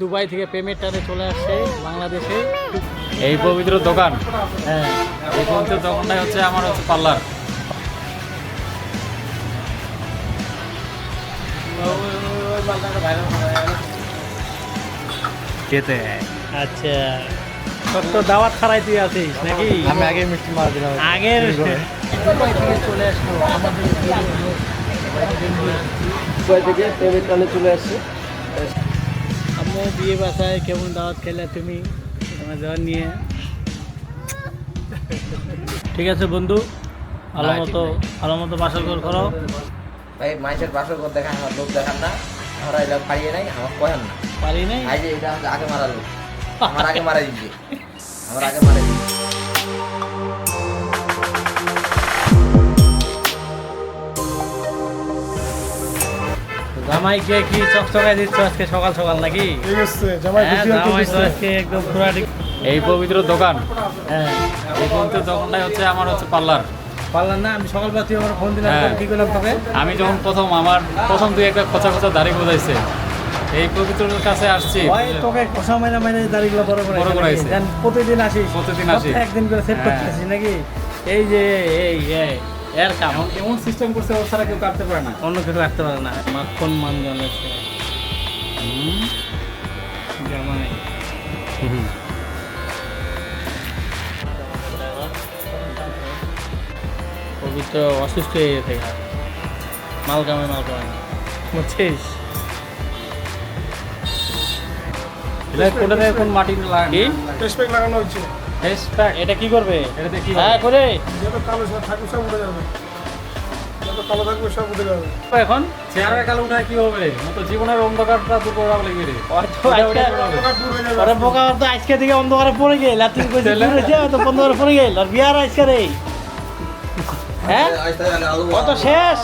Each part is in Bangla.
দুবাই থেকে পেমেন্ট টানে চলে আসছে বাংলাদেশে। এই পবিত্র দোকান? হ্যাঁ। এই পবিত্র দোকানটাই হচ্ছে আমার হচ্ছে পার্লার। খেতে। আচ্ছা। তোর তো দাওয়াত খারাই তুই আছিস নাকি? আমি আগে মিষ্টি মার দিলাম। আগের দুবাই থেকে চলে আসলো আমাদের দুবাই থেকে পেমেন্ট টানে চলে আসছে। আম্মু বিয়ে বাসায় কেমন দাওয়াত খেলে তুমি? তোমার যাওয়ার নিয়ে। ঠিক আছে বন্ধু ভালো মতো ভালো মতো বাসর ঘর করো। ভাই মাইসের বাসর ঘর দেখা আমার লোক দেখান না। আমরা এটা পারিয়ে নাই আমার কহেন না। পারি নাই? আগে এটা আগে মারা লোক। আমার আগে মারা দিচ্ছে আমার আগে মারা দিচ্ছে জামাইকে কি চকচকাই দিচ্ছ আজকে সকাল সকাল নাকি? জামাই হ্যাঁ, তো আজকে একদম পুরাটি এই পবিত্র দোকান। হ্যাঁ। এই পবিত্র দোকানটাই হচ্ছে আমার হচ্ছে পার্লার। পারলাম না আমি সকালবেলা তুই আমার ফোন দিলাম হ্যাঁ। কি করলাম তোকে? আমি যখন প্রথম আমার প্রথম দুই একটা খোঁচা খোঁচা দাড়ি বোঝাইছে এই পবিত্রর কাছে আসছি। তোকে কষা মাইনা মাইনা দাড়িগুলো বড় করে বড় করে। প্রতিদিন আসিস। প্রতিদিন আসি। একদিন করে সেভ করতে। আসিস নাকি? এই যে এই এই। এর কাম। এমন সিস্টেম করছে ওর ছাড়া কেউ কাটতে পারে না। অন্য কিছু রাখতে পারে না। মাখন মান জানাচ্ছে জামাই। পবিত্র অসুস্থ হয়ে গেছে। মাল কামে মাল কামে। বুঝছিস? কোনটা থেকে কোন মাটি লাগানো? কি? লাগানো হচ্ছে এটা কি করবে? কি হ্যাঁ করে। যত কালো সব থাকবে সব উঠে যাবে। যত কালো থাকবে সব উঠে যাবে। এখন? চেহারা কালো উঠায় কি হবে? মতো জীবনের অন্ধকারটা দূর করা লাগবে রে। হয়তো আজকে অন্ধকার দূর যাবে। ওরে বোকা তো আজকে থেকে অন্ধকারে পড়ে গেল। আর তুই কইছিস দূরে যা তো অন্ধকারে পড়ে গেল। আর বিয়ার আজকে রে। হ্যাঁ? কত শেষ।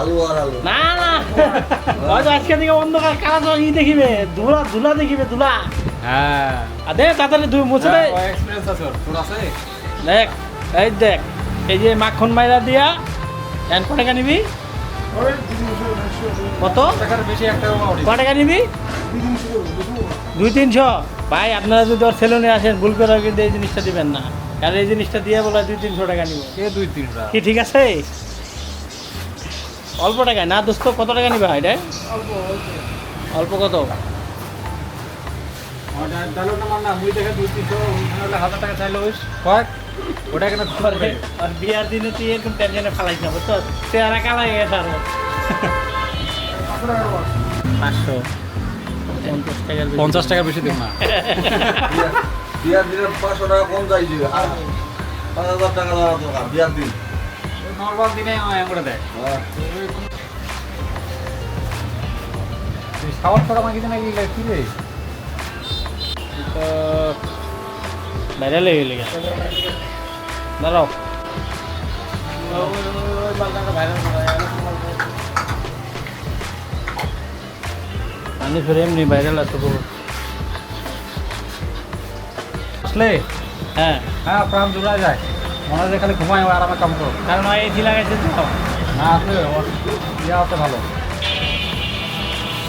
আলু আর আলু। না না। আজকে থেকে অন্ধকার। কালা ই দেখিবে? ধুলা ধুলা দেখিবে ধুলা হ্যাঁ। দেখ তাড়াতাড়ি দুই মুছে দে। এক্সপিরিয়েন্স আছে ওর। তোর আছে? দেখ এই দেখ এই যে মাখন মাইরা দিয়া এন ক টাকা নিবি। কত? টাকা নিবি। দুই তিনশো? ভাই আপনারা যদি ওর সেলুনে আসেন ভুল করে কিন্তু এই জিনিসটা দিবেন না। আর এই জিনিসটা দিয়ে বলে দুই তিনশো টাকা নিব। কে দুই তিনটা? কি ঠিক আছে? অল্প টাকায়? না দোস্ত কত টাকা নিবা এটা? অল্প কত? ওটা কেন আর বিয়ার দিনে তুই এরকম টেনশনে ফালাইছ না বুঝছ? চেহারা কালা হয়ে গেছে আরও। পাঁচশো। পঞ্চাশ টাকার বেশি। পঞ্চাশ টাকা বেশি দেব না। বিয়ার দিনে পাঁচশো টাকা কম চাইছি আর পাঁচ হাজার টাকা দেওয়ার দরকার বিয়ার দিন। নর্মাল দিনে করে দেয়। হ্যাঁ। খাওয়ার ছড়া মাগি নাকি কি রে? বাইরে লেগে লেগে দাঁড়াও। পানি ফিরে এমনি ভাইরাল আছে আসলে হ্যাঁ হ্যাঁ প্রাণ জোড়া যায়। মনে হয় খালি ঘুমায় আরামে কাম করো কারণ এসি লাগাইছে তো। না আসলে ইয়ে ভালো।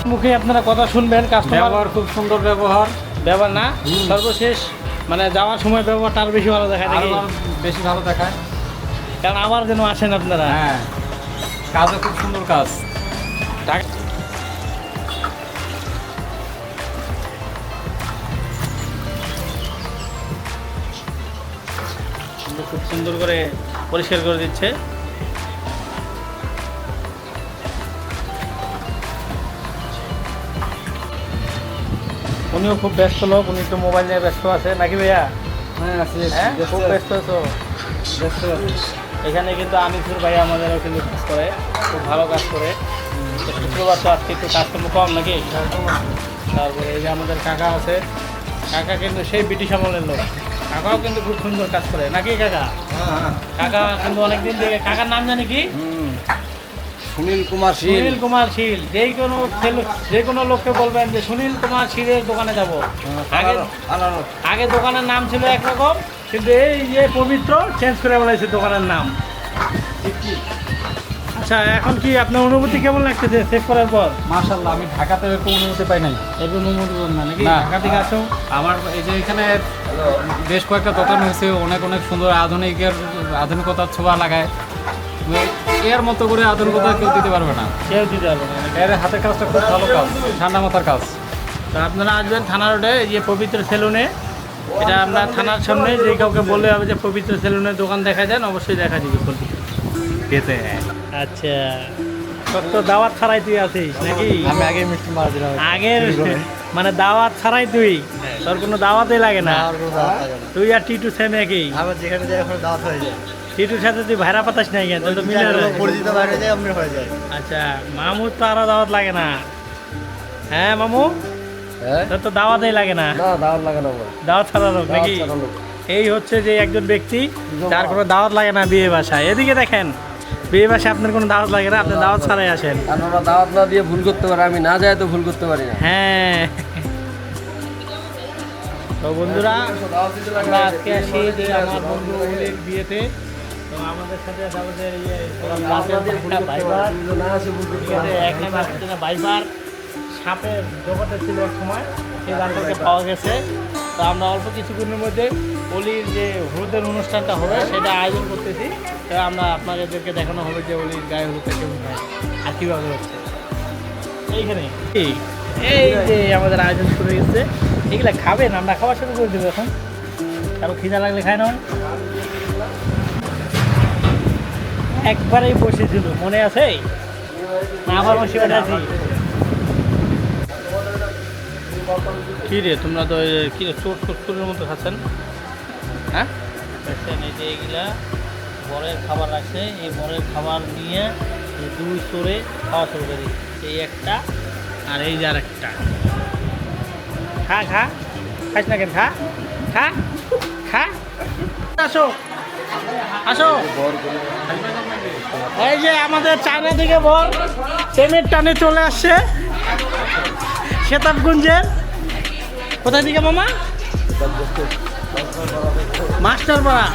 মুখে আপনারা কথা শুনবেন কাস্টমার খুব সুন্দর ব্যবহার ব্যবহার না। সর্বশেষ মানে যাওয়ার সময় ব্যবহারটা আরও বেশি ভালো দেখায় নাকি বেশি ভালো দেখায়। কারণ আবার যেন আসেন আপনারা। হ্যাঁ কাজও খুব সুন্দর কাজ। খুব সুন্দর করে পরিষ্কার করে দিচ্ছে। উনিও খুব ব্যস্ত লোক উনি একটু মোবাইল নিয়ে ব্যস্ত আছে। নাকি ভাইয়া? হ্যাঁ আছে হ্যাঁ? খুব ব্যস্ত আছো? এখানে কিন্তু আনিসুর ভাই আমাদেরও কিন্তু কাজ করে খুব ভালো কাজ করে। শুক্রবার তো আজকে একটু কাজকর্ম কম নাকি? তারপরে এই যে আমাদের কাকা আছে। কাকা কিন্তু সেই ব্রিটিশ আমলের লোক। কাকাও কিন্তু খুব সুন্দর কাজ করে। নাকি কাকা? হ্যাঁ, কাকা কিন্তু অনেকদিন থেকে কাকার নাম জানি কি? সুনীল কুমার শীল। সুনীল কুমার শীল। যেই কোনো ছেলে যে কোনো লোককে বলবেন যে সুনীল কুমার শীলের দোকানে যাব। আগে আগে দোকানের নাম ছিল একরকম কিন্তু এই যে পবিত্র চেঞ্জ করে বলেছে দোকানের নাম। আচ্ছা এখন কি আপনার অনুভূতি কেমন লাগতেছে সেভ করার পর? মার্শাল্লাহ আমি ঢাকাতে এরকম অনুমতি পাই নাই। এরকম অনুভূতি বল না নাকি? ঢাকা থেকে আসো। আমার এই যে এখানে বেশ কয়েকটা দোকান হয়েছে অনেক অনেক সুন্দর আধুনিকের আধুনিকতার ছোঁয়া লাগায়। এর মতো করে আধুনিকতা কেউ দিতে পারবে না। কেউ দিতে পারব না। এর হাতের কাজটা খুব ভালো কাজ ঠান্ডা মাথার কাজ। তো আপনারা আসবেন থানা রোডে এই যে পবিত্র সেলুনে। এটা আমরা থানার সামনে যে কাউকে বললে হবে যে পবিত্র সেলুনের দোকান দেখা যান অবশ্যই দেখা যাবে পেতে। আচ্ছা তোর তো দাওয়াত ছাড়াই তুই আছিস নাকি? আমি আগে মিষ্টি মারা দিলাম। আগের মানে দাওয়াত ছাড়াই তুই? তোর কোনো দাওয়াতই লাগে না? তুই আর টিটু সেম একই। আবার যেখানে যাই ওখানে দাওয়াত হয়ে যায়। টিটুর সাথে তুই ভাইরা পাতাস নাই কেন তো মিলে। পরিচিত বাইরে যায় আমরা হয়ে যায়। আচ্ছা মামুর তো আরও দাওয়াত লাগে না। হ্যাঁ মামু? হ্যাঁ? তো দাওয়াতই লাগে না। না দাওয়াত লাগে না আমার। দাওয়াত ছাড়া লোক নাকি? এই হচ্ছে যে একজন ব্যক্তি যার কোনো দাওয়াত। লাগে না বিয়ে বাসায়। এদিকে দেখেন বিয়ে বাসায় আপনার কোনো দাওয়াত লাগে না আপনি দাওয়াত ছাড়াই আসেন। আর ওরা দাওয়াত না দিয়ে ভুল করতে পারে আমি না যাই তো ভুল করতে পারি না। হ্যাঁ। তো বন্ধুরা আমরা আজকে আসি যে আমার বন্ধু বিয়েতে। আমাদের সাথে আমাদের ইয়ে একটা ভাইবার না আসে ভুল করতে ঠিক আছে এখানে আসছে না সাপের জগতে ছিল এক সময় সেই গানটাকে পাওয়া গেছে। তো আমরা অল্প কিছুক্ষণের মধ্যে অলির যে হলুদের অনুষ্ঠানটা হবে সেটা আয়োজন করতেছি। তো আমরা আপনাদেরকে দেখানো হবে যে অলির গায়ে হলুদটা কেমন হয় আর কীভাবে হচ্ছে। এইখানে। এই এই যে আমাদের আয়োজন শুরু হয়ে গেছে এগুলা খাবেন আমরা খাওয়া শুরু করে দেবো এখন। কারও খিদা লাগলে খায় না। একবারেই বসেছিল মনে আছে? না আবার বসে আছি কি রে তোমরা তো কি রে চোট চোটকুরের মতো খাচ্ছেন? হ্যাঁ? এই যে এইগুলা বরের খাবার রাখছে এই বরের খাবার নিয়ে দুই চোরে খাওয়া শুরু করি এই একটা আর এই যে আর একটা খা খা। খাইস না কেন খা। খা। খা। আসো। আসো। এই যে আমাদের চায়না থেকে বল ট্রেনের টানে চলে আসছে সেতাবগঞ্জের। কোথায় থেকে মামা? মাস্টার পাড়া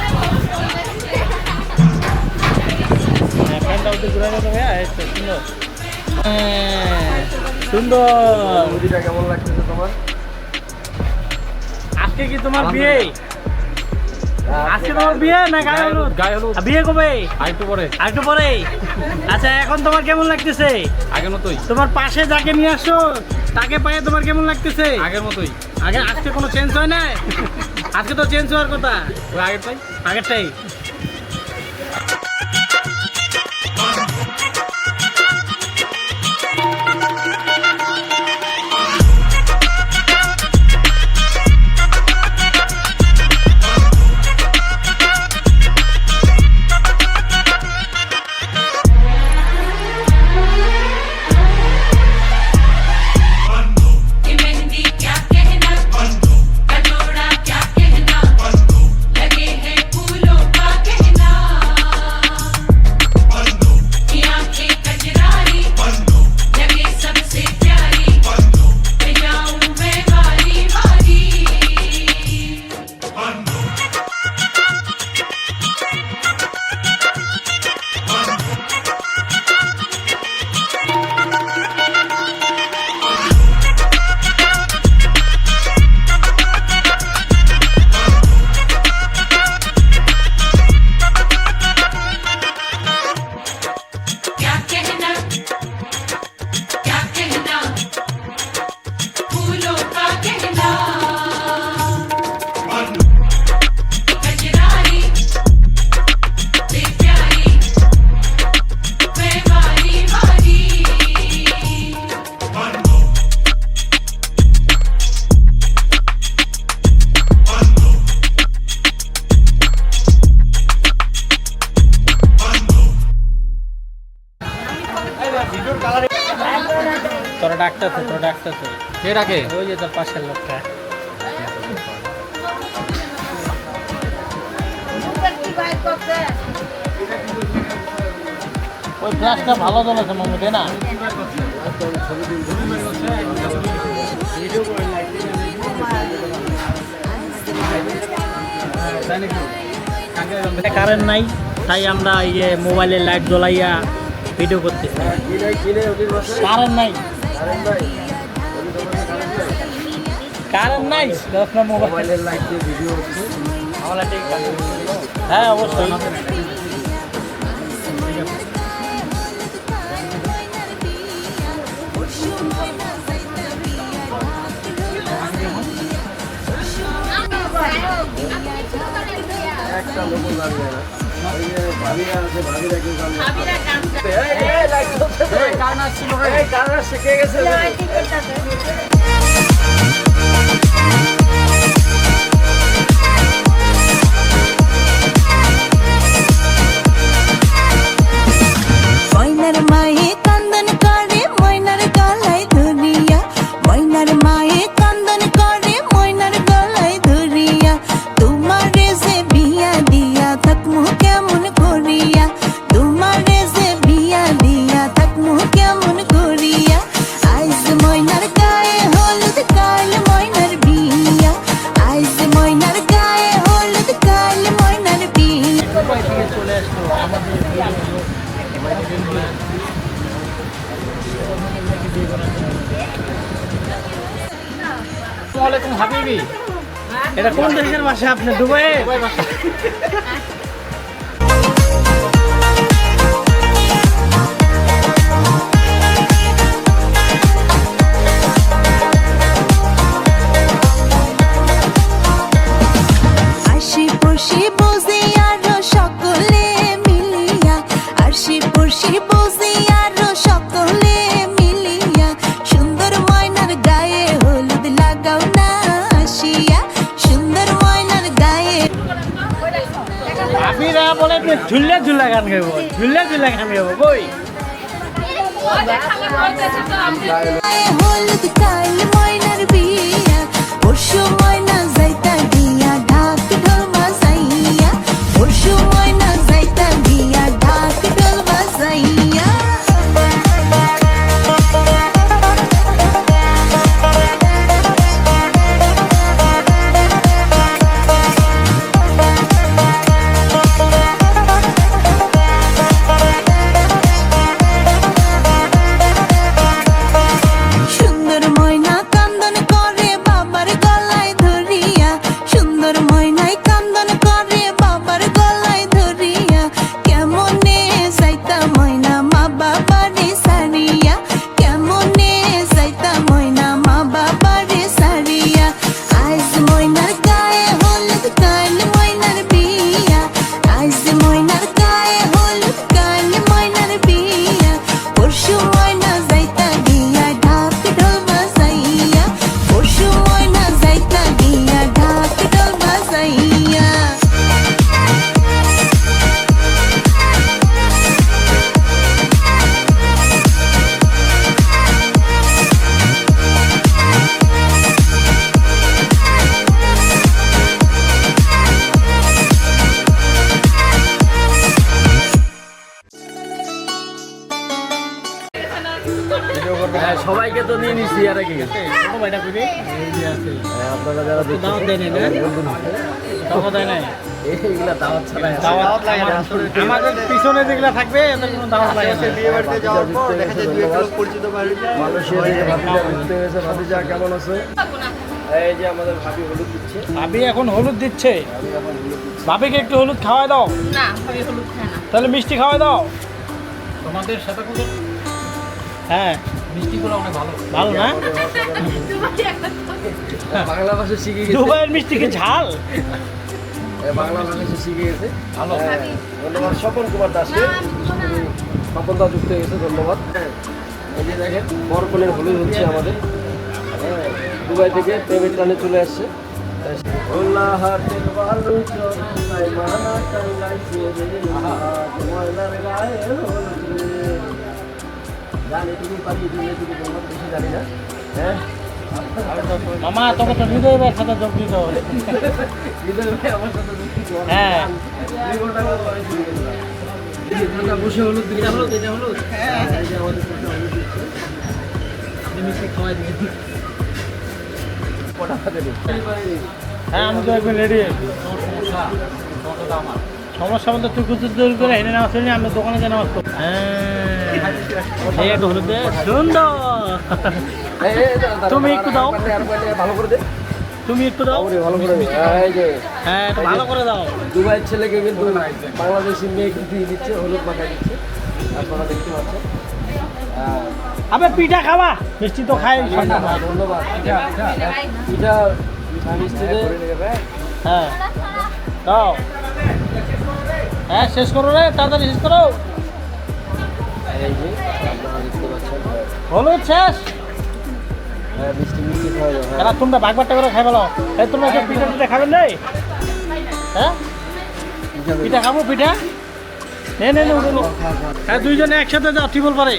হ্যাঁ, সুন্দর। আজকে কি তোমার বিয়ে? আজকে তোমার বিয়ে না গায়ে হলুদ? গায়ে হলুদ। বিয়ে কবে? আর একটু পরে। আচ্ছা এখন তোমার কেমন লাগতেছে? আগের মতোই। তোমার পাশে যাকে নিয়ে আসছো তাকে পায়ে তোমার কেমন লাগতেছে? আগের মতোই। আগে আজকে কোনো চেঞ্জ হয় না আজকে তো চেঞ্জ হওয়ার কথা। আগেরটাই। আগেরটাই? ডাক্তার তোরা ডাক্তার কে ডাকে ওই যে তোর পাশের লোকটা। ওই ফ্ল্যাশটা ভালো চলেছে মামু তাই না? কারেন্ট নাই তাই আমরা ইয়ে মোবাইলে লাইট জ্বলাইয়া ভিডিও করতে কিনে কিনে ওদের বাসায় কারেন্ট নাই। কারেন্ট নাই? মোবাইল। মোবাইলের লাইট দিয়ে ভিডিও হচ্ছে। হ্যাঁ অবশ্যই। একটা লোক দাঁড়িয়ে না। ওই আছে ভাবিরা কেউ দাঁড়িয়ে ময়নার ভাষা আপনি দুবাই যে ঝুল্লা ঝুল্লা গান গাইব ঝুল্লা ঝুল্লা গান গাইব বই। হলুদ কাল ময়না আমাদের পিছনে যেগুলা থাকবে এদের কোনো দাওয়াত লাগে না বিয়ে বাড়িতে যাওয়ার পর দেখা যায় দু একটা লোক পরিচিত ঘুরতে গেছে। ভাবিজা কেমন আছে? এই যে আমাদের ভাবি হলুদ দিচ্ছে। ভাবি এখন হলুদ দিচ্ছে। ভাবিকে একটু হলুদ খাওয়াই দাও। না ভাবি হলুদ খায় না। তাহলে মিষ্টি খাওয়াই দাও। তোমাদের সাথে কোনো হ্যাঁ। মিষ্টিগুলো অনেক ভালো। ভালো না? বাংলা ভাষা শিখে দুবাইয়ের মিষ্টি কি ঝাল। বাংলা ভাষা শিখে গেছে। ভালো। ধন্যবাদ স্বপন কুমার দাসকে। স্বপন দা যুক্ত হয়ে গেছে ধন্যবাদ। হ্যাঁ, এই যে দেখেন বরকনের হলুদ হচ্ছে আমাদের। হ্যাঁ, দুবাই থেকে প্রেমের টানে চলে আসছে। জানি তুমি পারি তুমি তুমি তোমার বেশি জানি না। হ্যাঁ? মামা তোকে তো হৃদয় ভাইয়ের সাথে যোগ দিতে হবে। হ্যাঁ। বসে হলুদ হলুদ এটা হলুদ? হ্যাঁ মিষ্টি খাওয়াই? হ্যাঁ আমি তো রেডি সমস্যা বলতে তুই দূর করে হেনে নামাজ পড়লি আমি দোকানে যে নামাজ পড়ি হ্যাঁ। সুন্দর। তুমি একটু দাও। ভালো করে দে তুমি একটু দাও। ভালো করে। হ্যাঁ ভালো করে দাও। দুবাইয়ের ছেলেকে কিন্তু বাংলাদেশি মেয়ে কিন্তু দিচ্ছে হলুদ মাখাই দিচ্ছে। আপনারা দেখতে পাচ্ছেন। হ্যাঁ, আবে পিঠা খাবা। মিষ্টি তো খাই ধন্যবাদ। পিঠা পিঠা হ্যাঁ। দাও। হ্যাঁ শেষ করো রে তাড়াতাড়ি শেষ করো। হলুদ শেষ। এরা তোমরা ভাগ ভাগটা করে খাই বলো। এই তোমরা কি পিঠা টিঠা খাবেন নেই? হ্যাঁ? পিঠা খাব পিঠা? নে নে নে উঠে হ্যাঁ দুইজনে একসাথে যাও টিবল পারে।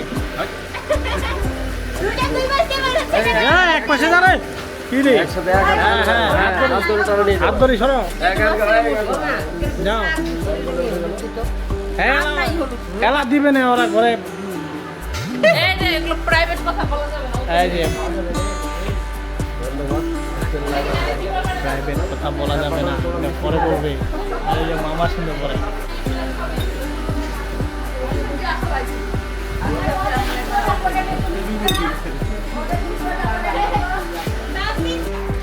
হ্যাঁ এক পাশে দাঁড়ে কি রে? হ্যাঁ, হ্যাঁ, হাত ধরে- সরো। যাও। হ্যাঁ খেলা দিবে না ওরা ঘরে। প্রাইভেট কথা বলা যাবে না। এই যে। কথা বলা যাবে না পরে বলবে মামা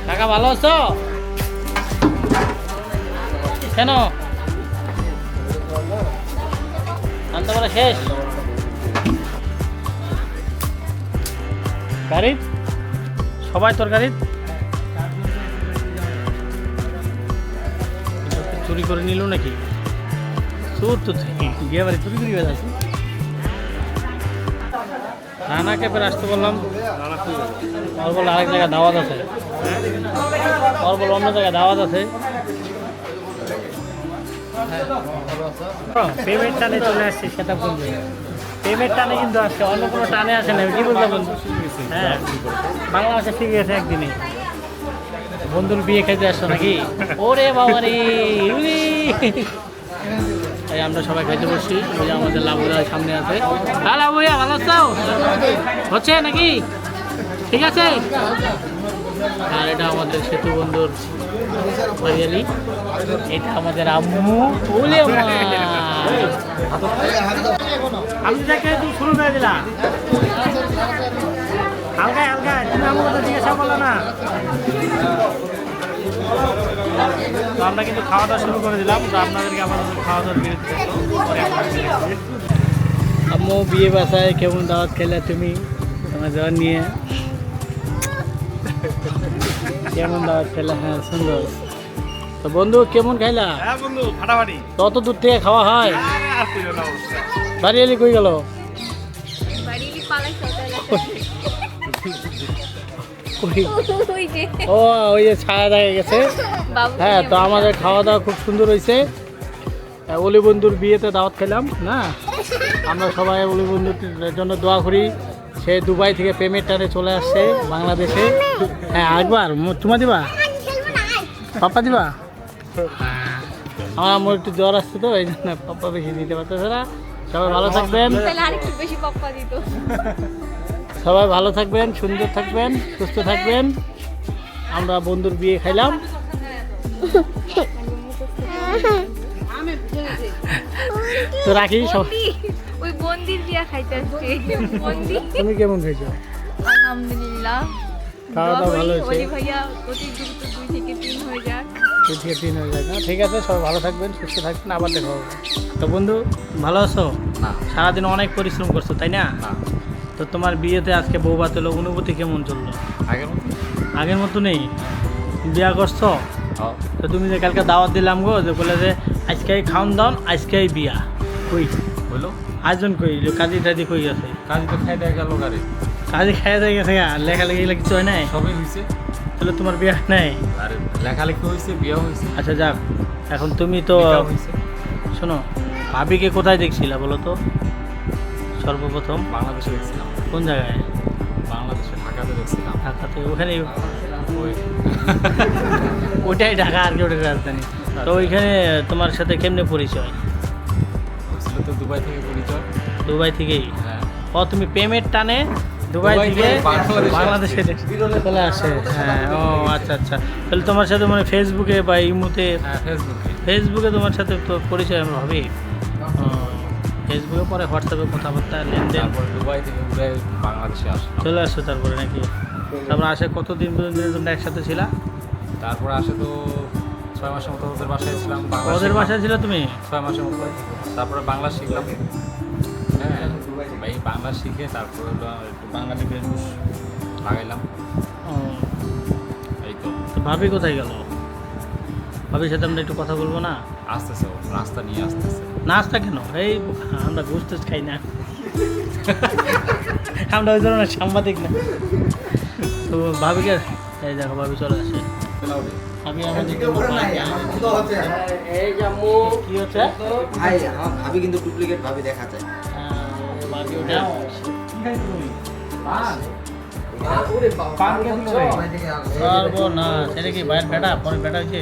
কাকা, ভালো আছো? কেন? আনতে পারে শেষ। গাড়ি সবাই তোর গাড়ি চুরি করে নিল নাকি? চোর তো বিয়ে বাড়ি চুরি করি বেড়াচ্ছি রানাকে ফের আসতে বললাম। ওর বলে আরেক জায়গায় দাওয়াত আছে। ওর বলে অন্য জায়গায় দাওয়াত আছে। পেমেন্ট টানে চলে আসছে সেটা বলবে। পেমেন্ট টানে কিন্তু আসছে, অন্য কোনো টানে আসে না। কি বলতে বন্ধু? হ্যাঁ। বাংলা ভাষা শিখে গেছে একদিনে। বন্ধুর বিয়ে খেতে আসছো নাকি? ওরে বাবা রে। এই আমরা সবাই খাইতে বসছি। ওই যে আমাদের লাবুদা সামনে আছে। হ্যাঁ লাবুয়া ভালো আছো? হচ্ছে নাকি? ঠিক আছে? আর এটা আমাদের সেতু বন্ধুর বাড়িয়ালি এটা আমাদের আম্মু। ওলে আমি তাকে শুরু করে দিলাম। হালকায় হালকায় তুমি আমার কথা জিজ্ঞাসা করলে না। তো আমরা কিন্তু খাওয়া দাওয়া শুরু করে দিলাম তো আপনাদেরকে আমাদের খাওয়া দাওয়ার বিরতি। আম্মু বিয়ে বাসায় কেমন দাওয়াত খেলে তুমি? তোমার নিয়ে। কেমন দাওয়াত খেলে? হ্যাঁ সুন্দর। তো বন্ধু কেমন খাইলা? হ্যাঁ বন্ধু ফাটাফাটি। তত দূর থেকে খাওয়া হয়? বাড়ি এলি কই গেল? বাড়ি পালাই? ওই যে ও ওই যে ছায়া দেখা গেছে। হ্যাঁ তো আমাদের খাওয়া দাওয়া খুব সুন্দর হয়েছে। অলি বন্ধুর বিয়েতে দাওয়াত খেলাম না? আমরা সবাই অলি বন্ধুর জন্য দোয়া করি। সে দুবাই থেকে পেমেন্ট টানে চলে আসছে বাংলাদেশে। হ্যাঁ একবার মু- চুমা দিবা? পাপা দিবা? হ্যাঁ। আমার আমার একটু জ্বর আসছে তো এই জন্য পাপা বেশি দিতে পারতেছে না। সবাই ভালো থাকবেন। আরেকটু বেশি পপ্পা দিত। সবাই ভালো থাকবেন সুন্দর থাকবেন সুস্থ থাকবেন। আমরা বন্ধুর বিয়ে খাইলাম। তো রাখি সব ওই বন্দির দিয়া খাইতে আসছে তুমি কেমন খাইছো? আলহামদুলিল্লাহ। খাওয়া দাওয়া ভালো হয়েছে। অলি ভাইয়া অতি দ্রুত দুই থেকে তিন হয়ে যাক। দুই থেকে তিন হয়ে যায় না ঠিক আছে সবাই ভালো থাকবেন সুস্থ থাকবেন আবার দেখা হবে। তো বন্ধু ভালো আছো? না। সারাদিন অনেক পরিশ্রম করছ তাই না? না। তো তোমার বিয়েতে আজকে বউ বাতলো অনুভূতি কেমন চলল? আগের মতো? আগের মতো নেই? বিয়া করছ। তো তুমি যে কালকে দাওয়াত দিলাম গো যে বলে যে আজকেই খাওন দাওন আজকেই বিয়া। কই? হইল? আয়োজন কই? কাজী টাজি কই আছে? কাজ তো খাই দেয় গেল গাড়ি কাজী খাই যায় গেছে লেখালেখি কিছু হয় নাই? সবই হয়েছে তাহলে তোমার বিয়া নাই? আর লেখালেখি হয়েছে বিয়ে হয়েছে আচ্ছা যাক। এখন তুমি তো শোনো ভাবিকে কোথায় দেখছিলা বলো তো? সর্বপ্রথম? বাংলাদেশে দেখছিলাম কোন জায়গায়? বাংলাদেশে ঢাকাতে দেখছিলাম। ঢাকাতে? ওখানে ওই। ওইটাই ঢাকা আর কি ওটাই রাজধানী। তো ওইখানে তোমার সাথে কেমনে পরিচয়? হয়েছিল তো দুবাই থেকে পরিচয়। দুবাই থেকেই? হ্যাঁ। ও তুমি পেমেন্ট টানে দুবাই থেকে বাংলাদেশে চলে আসে। হ্যাঁ ও আচ্ছা আচ্ছা। তাহলে তোমার সাথে মানে ফেসবুকে বা ইমুতে ফেসবুকে ফেসবুকে তোমার সাথে তো পরিচয় আমরা হবে ও, ফেসবুকে পরে হোয়াটসঅ্যাপে কথাবার্তা লেনদেন। তারপর দুবাই থেকে ঘুরে বাংলাদেশে চলে আসছো তারপরে নাকি? তারপর আসে কতদিন পর্যন্ত তোমরা একসাথে ছিলা? তারপর আসে তো ছয় মাসের মতো ওদের বাসায় ছিলাম ওদের। বাসায় ছিল তুমি? ছয় মাসের মতো। তারপরে বাংলা শিখলাম। হ্যাঁ এই বাংলা শিখে তারপরে একটু বাঙালি বেশভূষ লাগাইলাম। এই তো ভাবি কোথায় গেল? ভাবির সাথে আমরা একটু কথা বলব না? আসতেছে ও, রাস্তা নিয়ে আসতেছে। নাস্তা কেন? এই আমরা ঘুষ টুস খাই না। আমরা ওই ধরনের সাংবাদিক না। তো ভাবিকে এই দেখো ভাবি চলে আসে। ভাবি আমাদের কি হচ্ছে? ভাই ভাবি কিন্তু ডুপ্লিকেট ভাবি দেখা যায়। ভাবি ওটা সর্বনাশ এটা কি ভাইয়ের বেটা? পরের বেটা হচ্ছে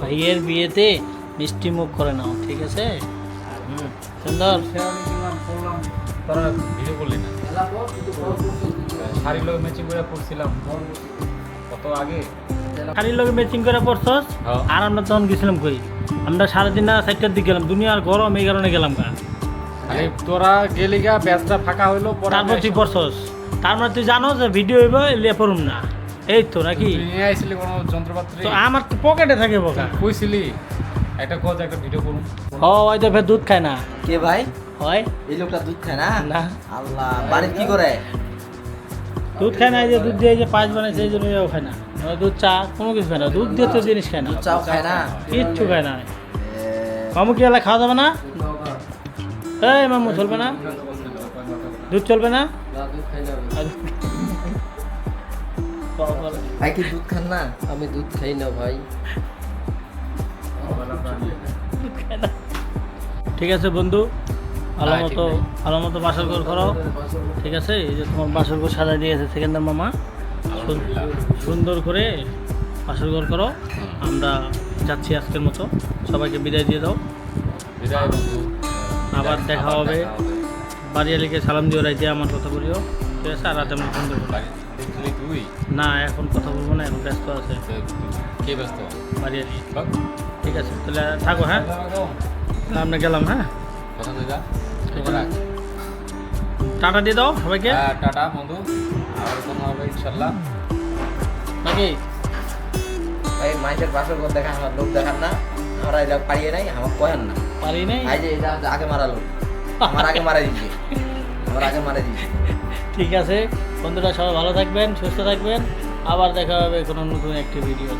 ভাইয়ের বিয়েতে মিষ্টি মুখ করে নাও ঠিক আছে? হুম, সুন্দর। তোরা ভিডিও করলি না শাড়ির লোক ম্যাচিং করে পড়ছিলাম কত আগে? শাড়ির লোকে ম্যাচিং করে পড়ছস হ্যাঁ। আর আমরা তখন গেছিলাম কই? আমরা দিকে গেলাম দুনিয়ার গরম এই কারণে গেলাম গা। আরে তোরা গেলি গা ব্যাচটা ফাঁকা হইল পরে তারপর তুই পড়ছস তার মানে তুই জানো যে ভিডিও হইব পড়ুম না। এই তো নাকি? নিয়ে আইছিলি কোনো যন্ত্রপাতি? তো আমার তো পকেটে থাকে বোকা। কইছিলি একটা কজ একটা ভিডিও করুন। ও ওই তো দুধ খায় না। কে ভাই? হয়? এই লোকটা দুধ খায় না? না। আল্লাহ বাড়িতে কি করে? দুধ খায় না এই যে দুধ দিয়ে যে পাঁচ বানাইছে এই জন্য খায় না। দুধ চা কোনো কিছু খায় না। দুধ দিয়ে তো জিনিস খায় না। চাও খায় না? কিচ্ছু খায় না। মামু কি এলা খাওয়া যাবে না? এই মামু চলবে না? দুধ চলবে না? ভাই কি দুধ খান না? আমি দুধ খাই না ভাই। ঠিক আছে বন্ধু। ভালো না, ঠিক মতো ভালো মতো বাসর ঘর করো। ঠিক আছে এই যে তোমার বাসর ঘর সাজাই দিয়েছে সেকেন্দার মামা সুন্দর করে বাসর ঘর করো। আমরা যাচ্ছি আজকের মতো। সবাইকে বিদায় দিয়ে দাও। বিদায় আবার দেখা হবে। বাড়িয়ালিকে সালাম দিও রাইতে আমার কথা বলিও। ঠিক আছে আর রাতে আমরা ফোন করব বাড়ি তুই? না এখন কথা বলব না এখন ব্যস্ত আছে। কে ব্যস্ত? বাক, ঠিক আছে তাহলে থাকো হ্যাঁ? আমরা গেলাম হ্যাঁ? কথা। টাটা দিয়ে দাও সবাইকে। হ্যাঁ, টাটা বন্ধু। আবার কথা হবে ইনশাল্লাহ নাকি? ভাই মাইসের বাসর ঘর দেখা আমার লোক দেখান না। আমরা এটা পারিয়ে নাই আমার কহেন না। পারি নাই? এটা আগে মারা লোক আমার আগে মারা দিচ্ছে আমার আগে মারা দিচ্ছে ঠিক আছে। বন্ধুরা, সবাই ভালো থাকবেন, সুস্থ থাকবেন। আবার দেখা হবে কোনো নতুন একটি ভিডিও